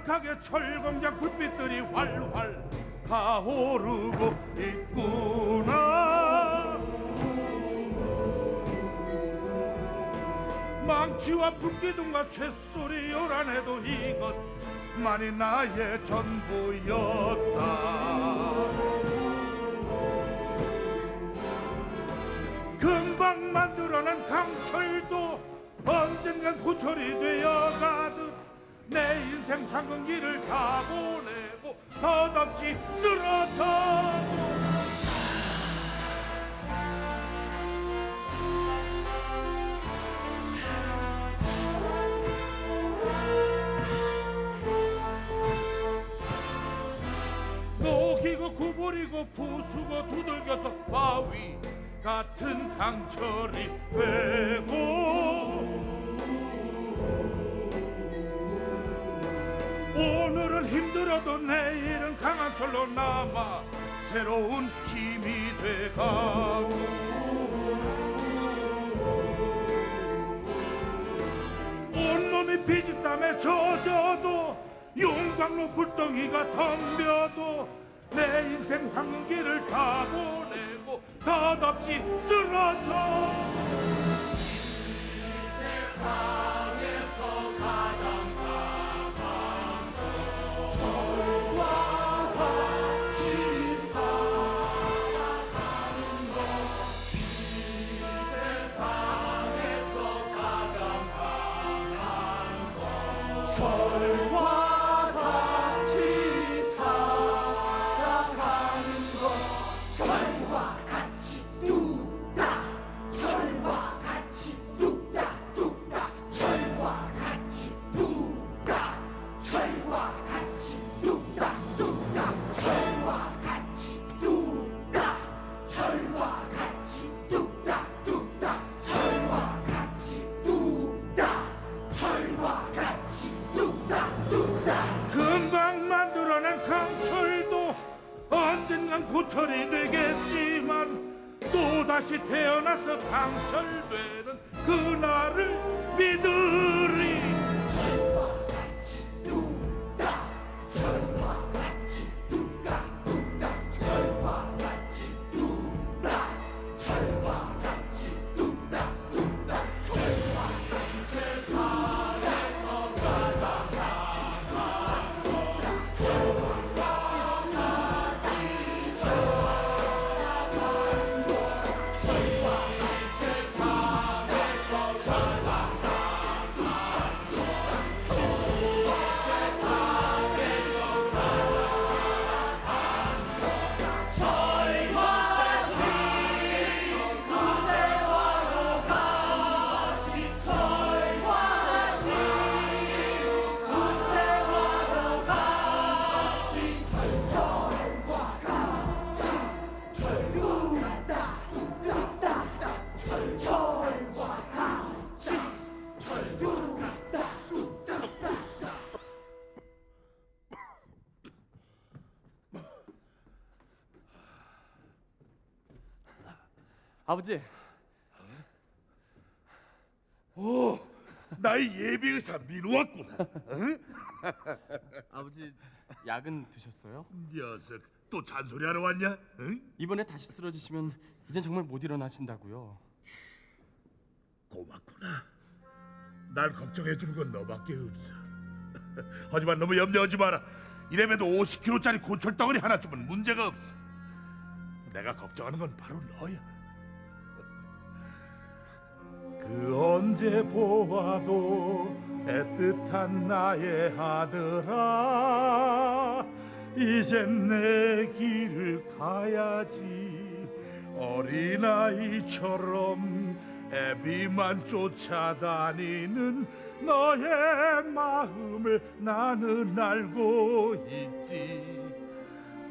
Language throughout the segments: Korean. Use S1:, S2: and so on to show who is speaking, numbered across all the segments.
S1: 가득하게 철공장 불빛들이 활활 타오르고 있구나. 망치와 불기둥과 쇳소리 요란해도 이것만이 나의 전부였다. 금방 만들어낸 강철도 언젠간 고철이 되어 가듯 내 인생 황금기를 다 보내고 덧없이 쓰러져도 녹이고 구부리고 부수고 두들겨서 바위 같은 강철이 되고 오늘은 힘들어도 내일은 강한 철로 남아 새로운 힘이 돼가고 온몸이 비지땀에 젖어도 용광로 불덩이가 덤벼도 내 인생 황금기를 다 보내고 덧없이 쓰러져.
S2: 철과
S1: 언젠간 고철이 되겠지만 또다시 태어나서 강철되는 그날을 믿으리
S3: 아버지,
S1: 오, 나의 예비 의사 민우 왔구나.
S3: 아버지 약은 드셨어요?
S1: 녀석 또 잔소리하러 왔냐? 응?
S3: 이번에 다시 쓰러지시면 이젠 정말 못 일어나신다고요.
S1: 고맙구나. 날 걱정해 주는 건 너밖에 없어. 하지만 너무 염려하지 마라. 이래봬도 50kg짜리 고철 덩어리 하나쯤은 문제가 없어. 내가 걱정하는 건 바로 너야. 그 언제 보아도 애틋한 나의 아들아 이젠 내 길을 가야지. 어린아이처럼 애비만 쫓아다니는 너의 마음을 나는 알고 있지.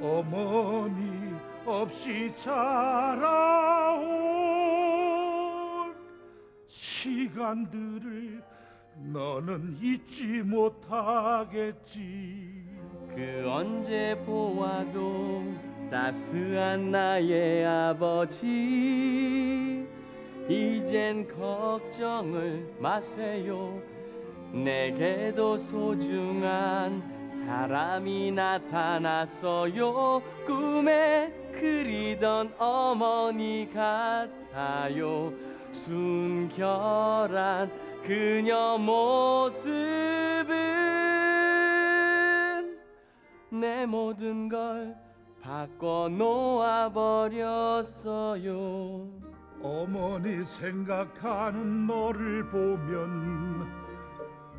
S1: 어머니 없이 자라온 시간들을 너는 잊지 못하겠지.
S3: 그 언제 보아도 따스한 나의 아버지 이젠 걱정을 마세요. 내게도 소중한 사람이 나타났어요. 꿈에 그리던 어머니 같아요 순결한 그녀 모습은 내 모든 걸 바꿔 놓아 버렸어요.
S1: 어머니 생각하는 너를 보면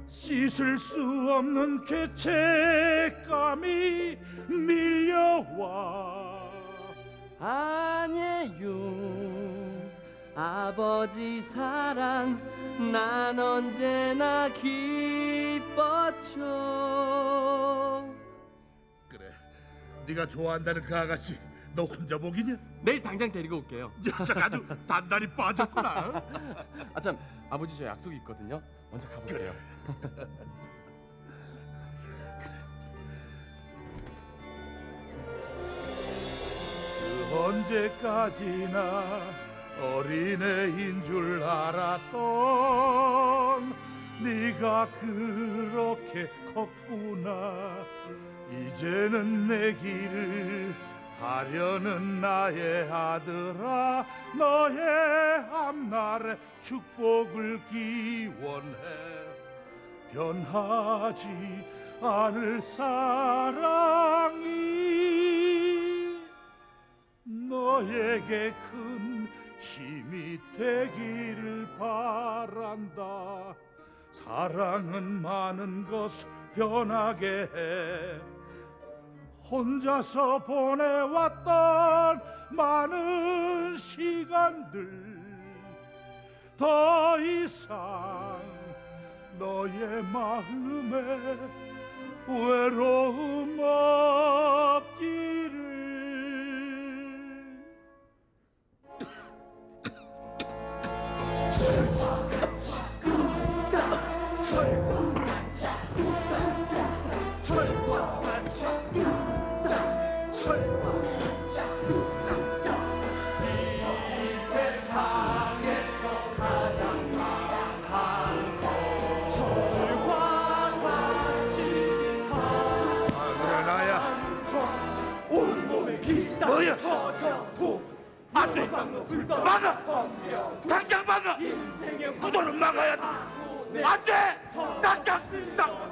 S1: 씻을 수 없는 죄책감이 밀려와
S3: 아니에요. 아버지 사랑 난 언제나 기뻤죠.
S1: 그래 네가 좋아한다는 그 아가씨 너 혼자 보기냐?
S3: 내일 당장 데리고 올게요.
S1: 녀석 아주 단단히 빠졌구나
S3: 아참 아버지 저 약속이 있거든요. 먼저 가볼게요.
S1: 그 언제까지나 어린애인 줄 알았던 네가 그렇게 컸구나. 이제는 내 길을 가려는 나의 아들아 너의 앞날에 축복을 기원해. 변하지 않을 사랑이 너에게 큰 힘이 되기를 바란다. 사랑은 많은 것을 변하게 해. 혼자서 보내왔던 많은 시간들 더 이상 너의 마음에 외로움 없기
S2: 터져도
S1: 안돼 막아 당장 막아 부도는 막아야 돼 안돼 당장 당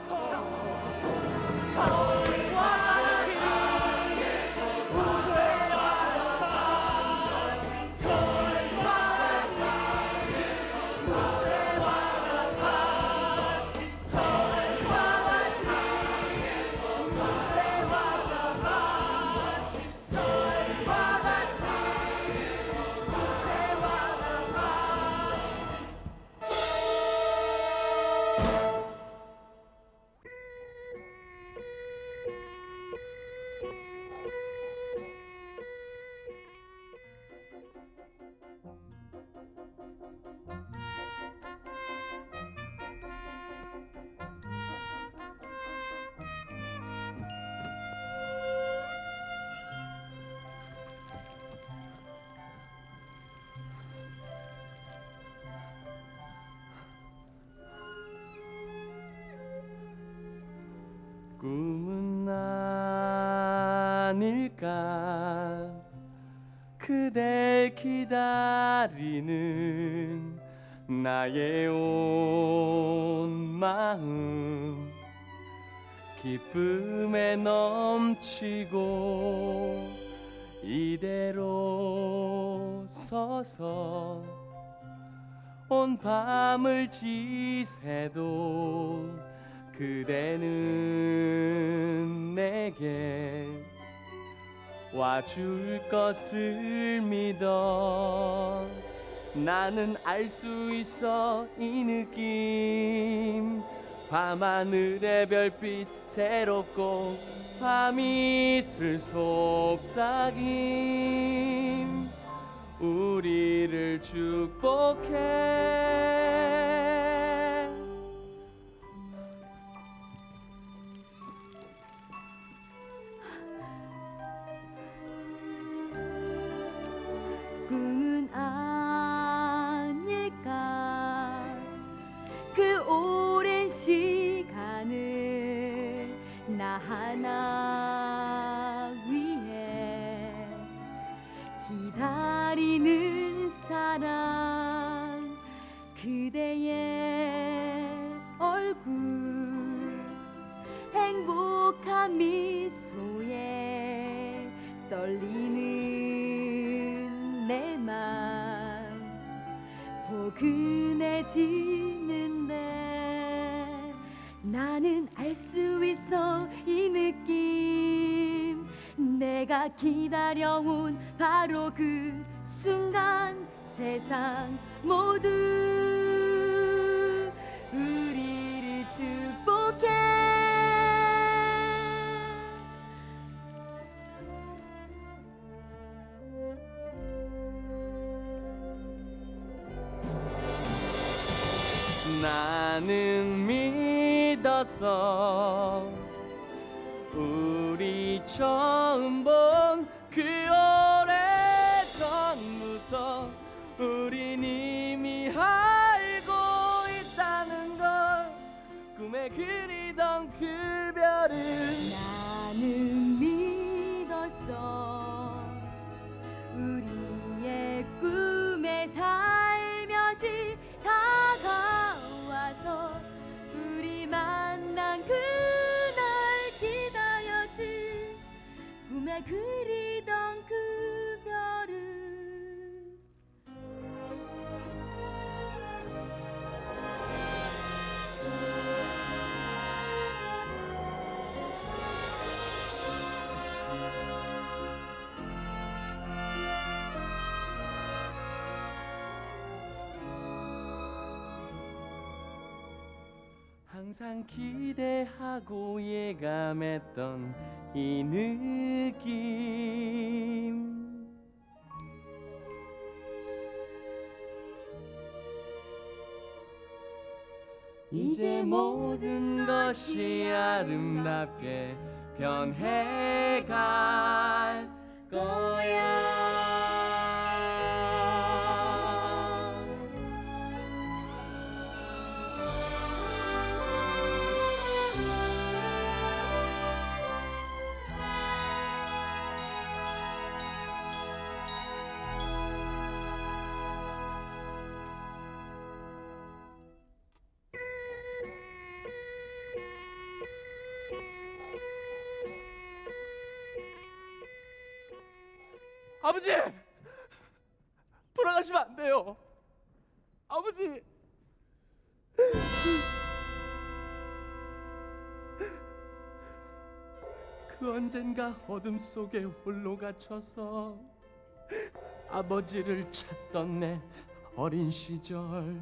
S3: 꿈은 아닐까? 그댈 기다리는 나의 온 마음. 기쁨에 넘치고 이대로 서서 온 밤을 지새도 그대는 내게 와줄 것을 믿어 나는 알 수 있어 이 느낌. 밤하늘의 별빛 새롭고 밤이슬 속삭임. 우리를 축복해
S4: 기다려온 바로 그 순간 세상 모두
S3: 그리던 그 별은 항상 기대하고 예감했던 이 느낌. 이제 모든 것이 아름답게 변해갈 거야 아버지! 돌아가시면 안 돼요. 아버지! 그 언젠가 어둠 속에 홀로 갇혀서 아버지를 찾던 내 어린 시절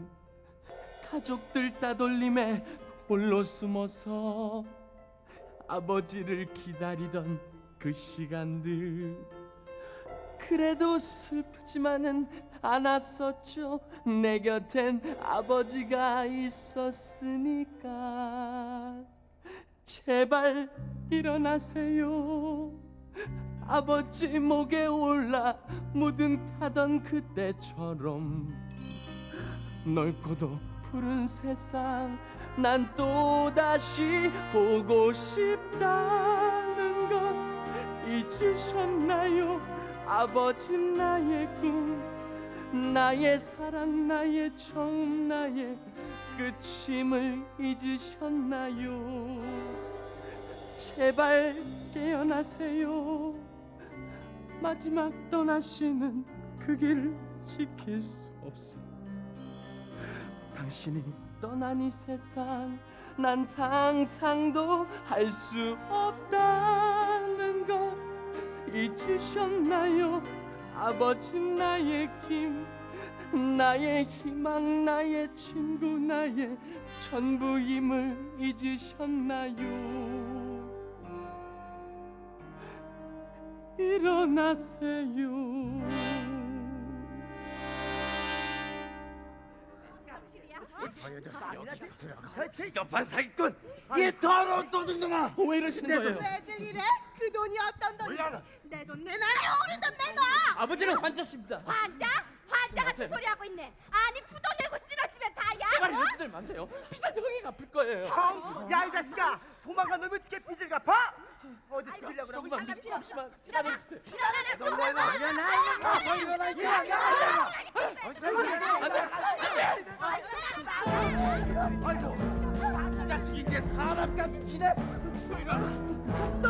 S3: 가족들 따돌림에 홀로 숨어서 아버지를 기다리던 그 시간들 그래도 슬프지만은 않았었죠. 내 곁엔 아버지가 있었으니까. 제발 일어나세요. 아버지 목에 올라 무등 타던 그때처럼. 넓고도 푸른 세상 난 또다시 보고 싶다는 것 잊으셨나요 아버지 나의 꿈 나의 사랑 나의 처음 나의 끝임을 잊으셨나요? 제발 깨어나세요. 마지막 떠나시는 그 길을 지킬 수 없어 당신이 떠난 이 세상 난 상상도 할 수 없다는 걸 잊으셨나요? 아버지 나의 힘 나의 희망 나의 친구 나의 전부임을 잊으셨나요? 일어나세요
S2: 옆판 사기꾼 이 더러운 도둑놈아
S3: 왜 이러시는 거예요?
S5: 왜들 이래? 그 돈이 어떤 돈이지? 내돈 내놔! 우리 돈 내놔!
S3: 아버지는 환자십니다.
S6: 환자? 환자 같은 소리 하고 있네. 아니 부도 다 야.
S3: 제발 이러지들 마세요. 비싼 형이 갚을 거예요.
S2: 야이 자식아 도망간 놈이 어떻게 빚을 갚아? 어디서 빌려고 그러고
S3: 조금만 믿 잠시만 기다려 주세요.
S2: 이 자식이 이제 치네 너도 안돼 아